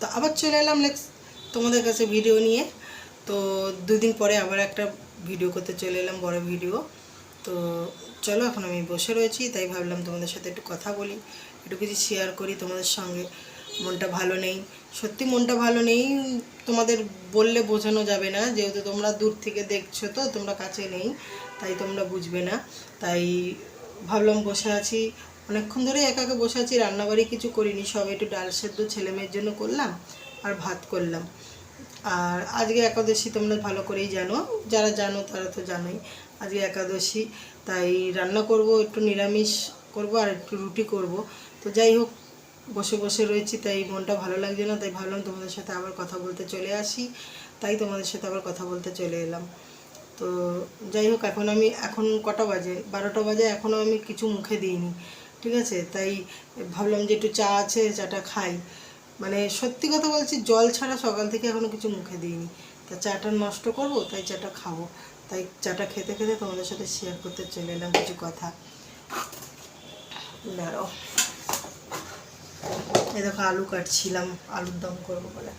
তো আবার চলে এলাম নেক্সট তোমাদের কাছে ভিডিও নিয়ে। তো দুদিন পরে আবার একটা ভিডিও করতে চলে এলাম, বড় ভিডিও তো চলো, এখন আমি বসে রয়েছি, তাই ভাবলাম তোমাদের সাথে একটু কথা বলি, একটু কিছু শেয়ার করি তোমাদের সঙ্গে। মনটা ভালো নেই, সত্যি মনটা ভালো নেই, তোমাদের বললে বোঝানো যাবে না, যেহেতু তোমরা দূর থেকে দেখছ তো, তোমরা কাছে নেই, তাই তোমরা বুঝবে না। তাই ভাবলাম বসে আছি অনেকক্ষণ ধরে একা একা বসে আছি, রান্নাবাড়ি কিছু করিনি, সব একটু ডাল সেদ্ধ ছেলে মেয়ের জন্য করলাম আর ভাত করলাম। আর আজকে একাদশী তোমরা ভালো করেই জানো, যারা জানো তারা তো জানোই। আজকে একাদশী, তাই রান্না করব, একটু নিরামিষ করব আর একটু রুটি করব। তো যাই হোক, বসে বসে রয়েছি, তাই মনটা ভালো লাগছে না, তাই ভাবলাম তোমাদের সাথে আবার কথা বলতে চলে আসি। তাই তোমাদের সাথে আবার কথা বলতে চলে এলাম। তো যাই হোক, এখন আমি, এখন কটা বাজে? বারোটা বাজে, এখনও আমি কিছু মুখে দিইনি। ঠিক আছে? তাই ভাবলাম যে একটু চা আছে, চাটা খাই। মানে সত্যি কথা বলছি, জল ছাড়া সকাল থেকে এখনও কিছু মুখে দিইনি। তা চাটা নষ্ট করব, তাই চাটা খাব। তাই চাটা খেতে খেতে তোমাদের সাথে শেয়ার করতে চলে এলাম কিছু কথা। দাঁড়াও। এই দেখো, আলু কাটছিলাম, আলুর দম করব বলে।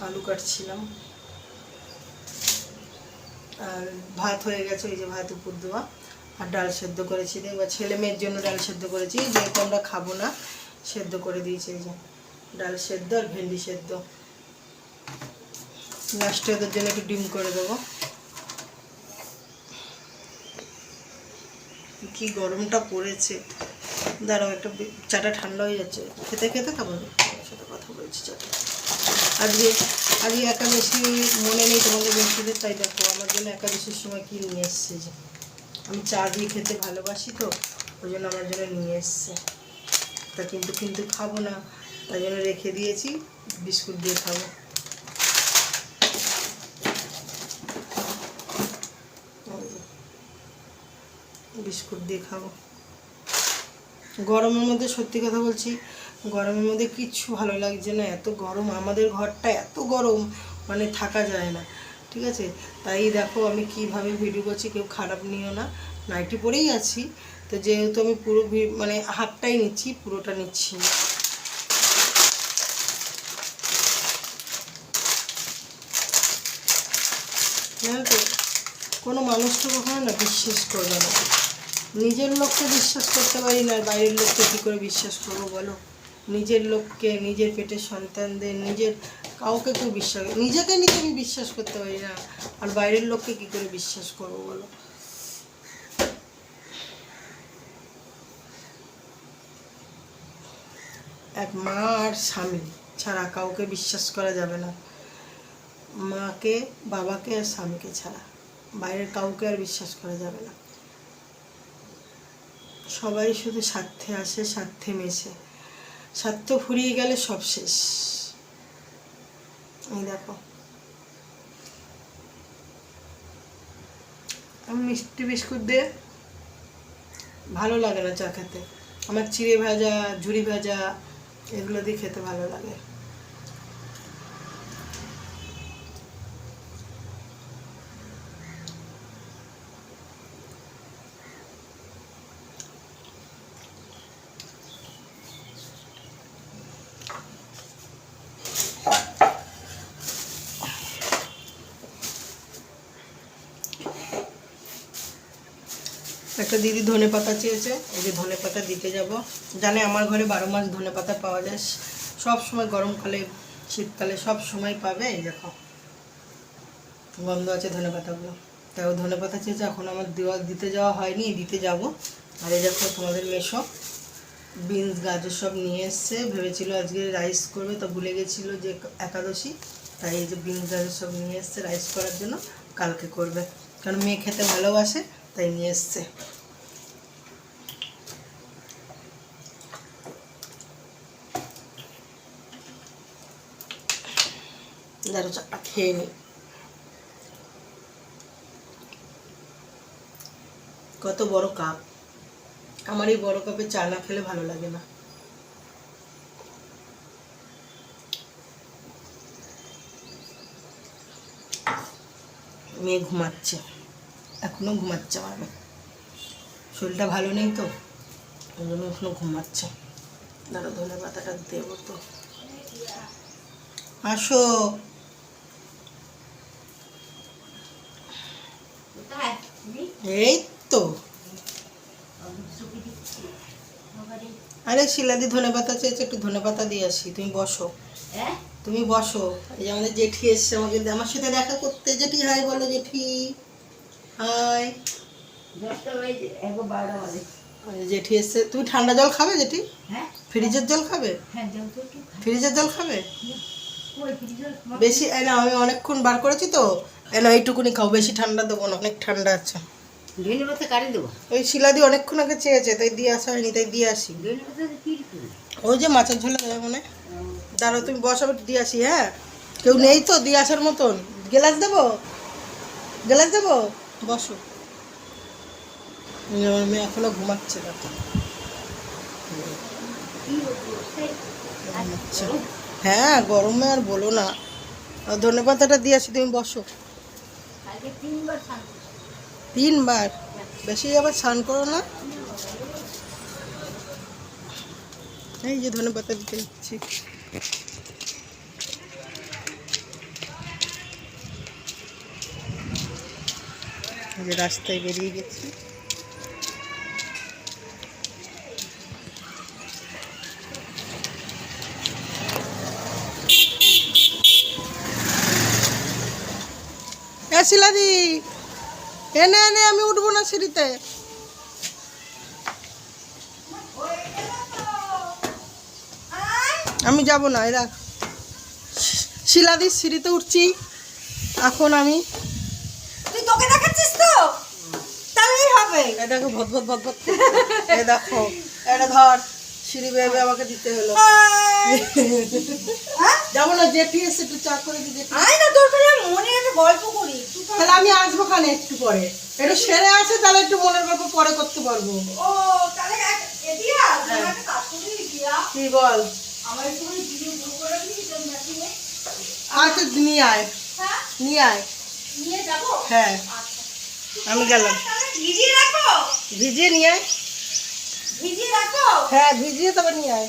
আলু কাটছিলাম। আর ভাত হয়ে গেছে ওই যে ভাত উপর দেওয়া। আর ডাল সেদ্ধ করেছি। এবার ছেলে মেয়ের জন্য ডাল সেদ্ধ করেছি যেহেতু আমরা খাব না, সেদ্ধ করে দিয়েছি এই যে। ডাল সেদ্ধ আর ভেন্ডি সেদ্ধ। লাস্টে ওদের জন্য একটু ডিম করে দেবো। কি গরমটা পড়েছে। দাঁড়াও একটা চাটা ঠান্ডা হয়ে যাচ্ছে। খেতে খেতে খাব সাথে কথা বলছি চাটা। আজকে আজকে একাদশী মনে নেই তোমাদের বেশিদের তাই দেখো আমার জন্য একাদশীর সময় কি নিয়ে এসছে যে। আমি চা দিয়ে খেতে ভালোবাসি তো, ওই জন্য আমার জন্য নিয়ে এসছে। তা কিন্তু কিন্তু খাব না, তাই জন্য রেখে দিয়েছি, বিস্কুট দিয়ে খাব। বিস্কুট দিয়ে খাব। গরমের মধ্যে সত্যি কথা বলছি, গরমের মধ্যে কিচ্ছু ভালো লাগছে না, এত গরম, আমাদের ঘরটা এত গরম মানে থাকা যায় না। ঠিক আছে? তাই দেখো আমি কীভাবে ভিডিও করছি, কেউ খারাপ নিও না। নাইটি পরেই আছি। তো যেহেতু আমি পুরো মানে হাফটাই নিচ্ছি, পুরোটা নিচ্ছি। তো, কোনো মানুষ তো কখনো না বিশ্বাস করবে না। নিজের লোককে বিশ্বাস করতে পারি না, বাইরের লোককে কী করে বিশ্বাস করব বলো? নিজের লোককে, নিজের পেটের সন্তানদের, নিজের কাউকে কেউ বিশ্বাস, নিজেকে নিজে আমি বিশ্বাস করতে পারি না। আর বাইরের লোককে কী করে বিশ্বাস করব বলো? এক মা আর স্বামী ছাড়া কাউকে বিশ্বাস করা যাবে না। মাকে, বাবাকে আর স্বামীকে ছাড়া। বাইরের কাউকে আর বিশ্বাস করা যাবে না। সবাই শুধু স্বার্থে আসে, স্বার্থে মেশে। স্বার্থ ফুরিয়ে গেলে সব শেষ। এই দেখো। মিষ্টি বিস্কুট দিয়ে ভালো লাগে না চা খেতে। আমার চিড়ে ভাজা ঝুড়ি ভাজা, এগুলো দিয়ে খেতে ভালো লাগে। একটা দিদি ধনে পাতা চেয়েছে, এই যে ধনে পাতা দিতে যাব। জানে আমার ঘরে বারো মাস ধনে পাতা পাওয়া যায়, সব সময় গরমকালে শীতকালে সব সময় পাবে, এই দেখো। গন্ধ আছে ধনে পাতাগুলো। তাও ধনে পাতা চেয়েছে, এখন আমার দেওয়া দিতে যাওয়া হয়নি, দিতে যাব। আর এই দেখো তোমাদের মেশো। বিনস গাজর সব নিয়ে এসছে, ভেবেছিল আজকে রাইস করবে, তো ভুলে গেছিল যে একাদশী। তাই এই যে বিনস গাজর সব নিয়ে এসছে রাইস করার জন্য, কালকে করবে। কারণ মেয়ে খেতে ভালোবাসে তাই নিয়ে এসছে চাটা খেয়ে নি কত বড় কাপ। আমার এই বড় কাপে চা না খেলে ভালো লাগে না। মেয়ে ঘুমাচ্ছে। এখনও ঘুমাচ্ছে আমার শরীরটা ভালো নেই তো ওই জন্য এখনও ঘুমাচ্ছে। দাঁড়া ধনে পাতাটা দেবো তো। আসো। এই তো। আরে শিলাদি ধনে পাতা চেয়েছে একটু ধনে পাতা দিয়ে আসি। তুমি বসো। হ্যাঁ? তুমি বসো। এই যে আমাদের জেঠি এসছে আমাকে আমার সাথে দেখা করতে। জেঠি হাই বলো জেঠি। হাই। জেঠি এসছে। তুমি ঠান্ডা জল খাবে জেঠি? হ্যাঁ। ফ্রিজের জল খাবে? হ্যাঁ ফ্রিজের জল খাবে? বেশি না আমি অনেকক্ষণ বার করেছি তো। এলো এইটুকুনি খাও বেশি ঠান্ডা দেবো না অনেক ঠান্ডা আছে। ওই শিলাদি অনেকক্ষণ আগে চেয়েছে তাই দিয়ে আসা হয়নি তাই দিয়ে আসি। ওই যে মাছের ঝোলে দেবে মনে। দাঁড়াও তুমি বসাবে দিয়ে আসি হ্যাঁ? কেউ নেই তো দিয়ে আসার মতন। গ্লাস দেবো? গ্লাস দেবো? বসো। আমার মেয়ে এখনও ঘুমাচ্ছে। হ্যাঁ গরমে আর বলো না। ধনে দিয়ে আসি, তুমি বসো। তিনবার? বেশি আবার স্নান করো না। এই যে ধনে পাতা দিতে দিচ্ছি। যে রাস্তায় বেরিয়ে গেছি। শিলাদি, এনে এনে, আমি উঠবো না সিঁড়িতে। আমি যাব না, এরা। শিলাদির সিঁড়িতে উঠছি। এখন আমি তুই তোকে দেখাচ্ছিস তো তাহলেই হবে এ দেখো ভদ ভদ ভদ ভদ। এ দেখো এটা ধর সিঁড়ি বেয়ে বেয়ে আমাকে দিতে হলো। হ্যাঁ? যাব না জেঠি এসে একটু চা করে দিতে। আয় না তোর কাছে মনে একটা গল্প করি। তাহলে আমি আসব খানে একটু পরে। এটা সেরে আছে তাহলে একটু মনের গল্প পরে করতে পারব। ও তাহলে এদিয়া একটা কাজ করবি দিয়া কি বল? আমার একটু ভিডিও শুরু করে দিবি তোর মেশিনে আচ্ছা নিয়ে আয়। হ্যাঁ? নিয়ে আয়। নিয়ে যাব? হ্যাঁ। আমি গেলাম। ভিজিয়ে রাখো। ভিজিয়ে নিয়ে আয়। ভিজিয়ে রাখো? হ্যাঁ ভিজিয়ে তবে নিয়ে আয়।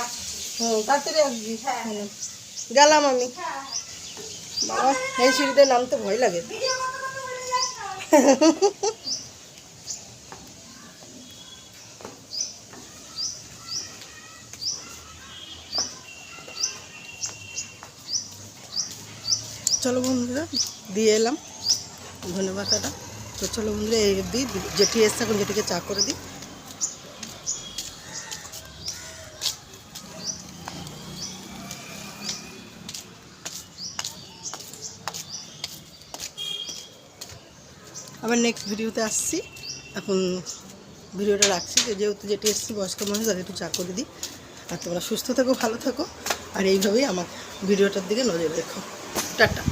আচ্ছা হুম তাড়াতাড়ি আসবি। হ্যাঁ। গেলাম আমি। হ্যাঁ বাবা এই সিঁড়িতে নামতে ভয় লাগে। চলো বন্ধুরা দিয়ে এলাম ধন্যবাদটা তো চলো বন্ধুরা, এই দিই জেঠি এসছে এখন জেঠিকে চা করে দিই। আবার নেক্সট ভিডিওতে আসছি। এখন ভিডিওটা রাখছি যেহেতু যেটি এসছি, বয়স্ক মানুষ, তাদের একটু চা করে দিই। আর তোমরা সুস্থ থাকো, ভালো থাকো। আর এইভাবেই আমার ভিডিওটার দিকে নজর রেখো। টাটা।